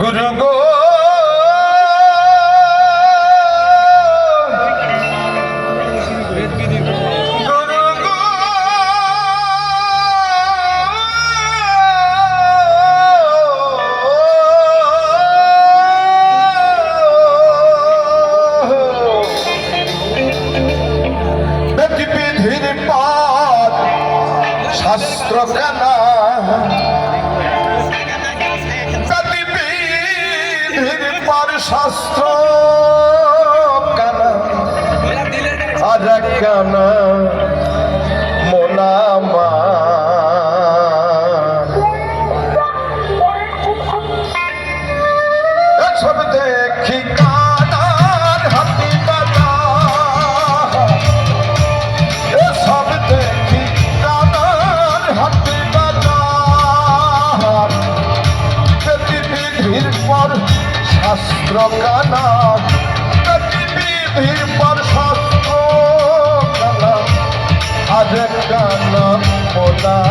good and good. পর শাস্ত্র কানা আর কানা শাস্ত্র কানা গতিবিধির পর শাস্ত্র কানা আজ কানা মোলামা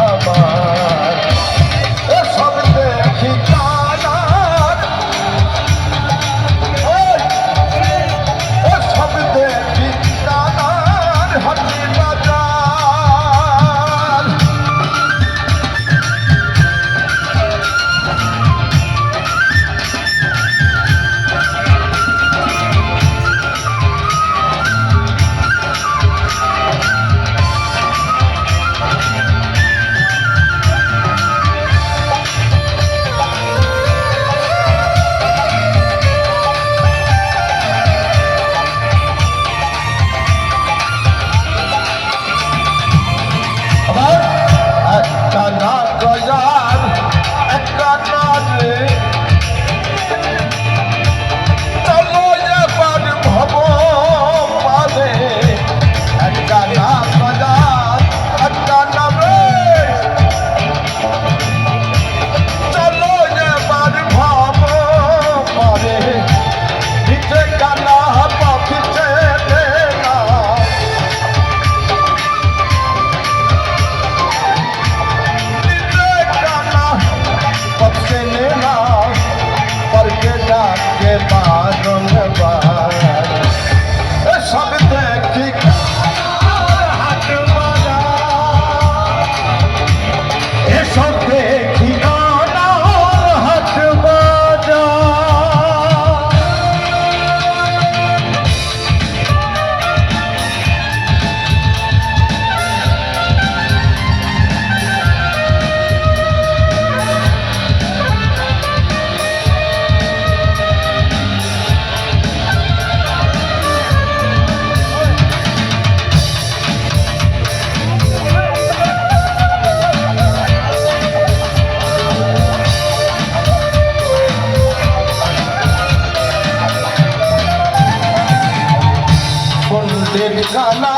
خلا